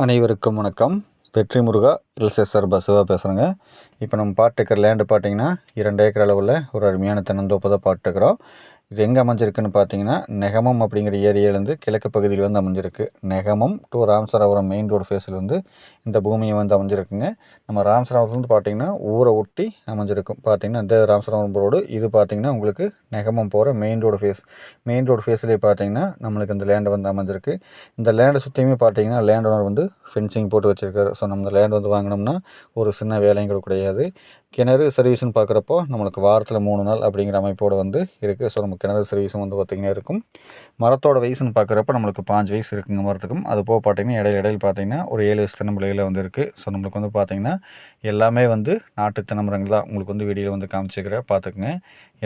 அனைவருக்கும் வணக்கம். வெற்றி முருகா எல்செஸ்ஆர் பசுவாக பேசுகிறேங்க இப்போ நம்ம பாட்டுக்கிற லேண்டு பார்த்தீங்கன்னா இரண்டு ஏக்கர் அளவில் ஒரு அருமையான தென்னந்தோப்பு தான் பாட்டுக்கிறோம் இது எங்கே அமைஞ்சிருக்குன்னு பார்த்தீங்கன்னா நெகமம் அப்படிங்கிற ஏரியாலேருந்து கிழக்கு பகுதியில் வந்து அமைஞ்சிருக்கு. Negamam to Ramsarapuram main road ஃபேஸில் வந்து இந்த பூமியை வந்து அமைஞ்சிருக்குங்க. நம்ம ராம்சராபுரத்துலேருந்து பார்த்தீங்கன்னா ஊரை ஒட்டி அமைஞ்சிருக்கும். பார்த்தீங்கன்னா இந்த ராம்சராபுரம் ரோடு இது பார்த்தீங்கன்னா உங்களுக்கு நெகமம் போகிற main road face main road ஃபேஸ்லேயே பார்த்தீங்கன்னா நம்மளுக்கு இந்த லேண்டு வந்து அமைஞ்சிருக்கு. இந்த லேண்டை சுற்றியுமே பார்த்தீங்கன்னா லேண்ட் ஓனர் வந்து ஃபென்சிங் போட்டு வச்சுருக்காரு. ஸோ நம்ம லேண்ட் வந்து வாங்கினோம்னா ஒரு சின்ன வேலையும் கூட கிடையாது. கிணறு சர்வீஸ்னு பார்க்குறப்போ நம்மளுக்கு வாரத்தில் மூணு நாள் அப்படிங்கிற அமைப்போடு வந்து இருக்குது ஸோ நமக்கு கிணறு சர்வீஸும் வந்து பார்த்திங்கன்னா இருக்கும். மரத்தோட வயசுன்னு பார்க்குறப்ப நம்மளுக்கு பாஞ்சு வயசு இருக்குங்க மரத்துக்கும் அது போக பார்த்திங்கன்னா இடையில இடையில் பார்த்திங்கன்னா ஒரு ஏழு வயசு தென்னம்பிள்ளையில் வந்து இருக்குது ஸோ நம்மளுக்கு வந்து பார்த்திங்கன்னா எல்லாமே வந்து நாட்டு தென்னமரங்கள் தான். உங்களுக்கு வந்து வீடியோவில் வந்து காமிச்சிக்கிறேன் பார்த்துக்குங்க.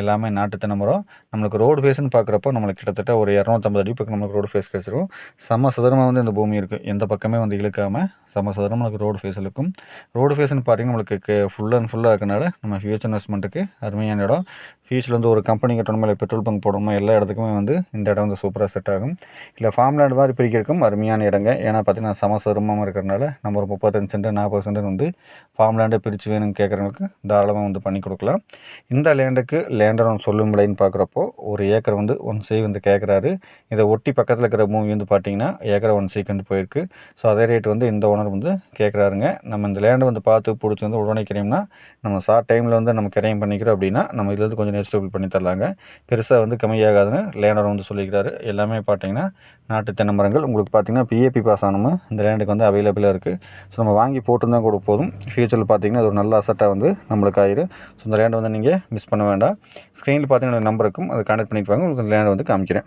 எல்லாமே நாட்டு தென்னமரம் நம்மளுக்கு ரோடு ஃபேஸ்னு பார்க்குறப்போ நம்மளுக்கு கிட்டத்தட்ட ஒரு இரநூத்தம்பது அடி பக்கம் நம்மளுக்கு ரோடு ஃபேஸ் கிடச்சிரும். சம சதுரமாக வந்து இந்த பூமி இருக்குது எந்த பக்கமே வந்து இழுக்காமல் சம சதுரம் நம்மளுக்கு ரோடு ஃபேஸ் இருக்கும் ரோடு ஃபேஸ்னு பார்த்திங்கன்னா நம்மளுக்கு ஃபுல் அண்ட் ஃபுல்லாக இருக்கனால நம்ம ஃபியூச்சர் இன்வெஸ்ட்மெண்ட்டுக்கு அருமையான இடம். ஃபியூச்சரில் வந்து ஒரு கம்பெனி கட்டணும் மேலே பெட்ரோல் பங்க் போடணுமா எல்லா இடத்துக்குமே வந்து இந்த இடம் வந்து சூப்பராக செட் ஆகும். இல்லை ஃபார்ம் லேண்ட் மாதிரி பிரிக்கிறதுக்கும் அருமையான இடங்க. ஏன்னா பார்த்தீங்கன்னா சமசருமமாக இருக்கிறனால நம்ம ஒரு முப்பத்தஞ்சு சென்ட் நாற்பது சென்ட் வந்து ஃபார்ம் லேண்டை பிரித்து வேணும்னு கேட்குறவங்களுக்கு தாராளமாக வந்து பண்ணி கொடுக்கலாம். இந்த லேண்டுக்கு லேண்டர் சொல்லும் விலைன்னு பார்க்குறப்போ ஒரு ஏக்கர் வந்து ஒன் சி வந்து கேட்குறாரு இதை ஒட்டி பக்கத்தில் இருக்கிற மூவி வந்து பார்த்தீங்கன்னா ஏக்கரை ஒன் சிக்கு வந்து போயிருக்கு. ஸோ அதே ரேட் வந்து இந்த ஓனர் வந்து கேட்குறாருங்க நம்ம இந்த லேண்டை வந்து பார்த்து பிடிச்சி வந்து உடனே கிரைம்னா நம்ம ஷார்ட் டைமில் வந்து நம்ம கிரையம் பண்ணிக்கிறோம் அப்படின்னா நம்ம இதுலேருந்து கொஞ்சம் நெஸ்டபிள் பண்ணி தரலாங்க. பெருசாக வந்து கம்மியாகாதுன்னு லேண்டர் வந்து சொல்லிக்கிறாரு எல்லாமே பார்த்தீங்கன்னா நாட்டு தென்னை மரங்கள் உங்களுக்கு பார்த்தீங்கன்னா பிஏபி பாஸ் ஆனமும் இந்த லேண்டுக்கு வந்து அவைலபிளாக இருக்குது ஸோ நம்ம வாங்கி போட்டுருந்தா கூட போதும். ஃபியூச்சரில் பார்த்தீங்கன்னா அது ஒரு நல்ல அசட்டாக வந்து நம்மளுக்கு ஆயிரும் ஸோ இந்த லேண்டை வந்து நீங்கள் மிஸ் பண்ண வேண்டாம். ஸ்க்ரீனில் பார்த்தீங்கன்னா நம்பருக்கும் அதை கான்டெக்ட் பண்ணிக்குவாங்க உங்களுக்கு உங்களுக்கு லேண்டை வந்து காமிக்கிறேன்.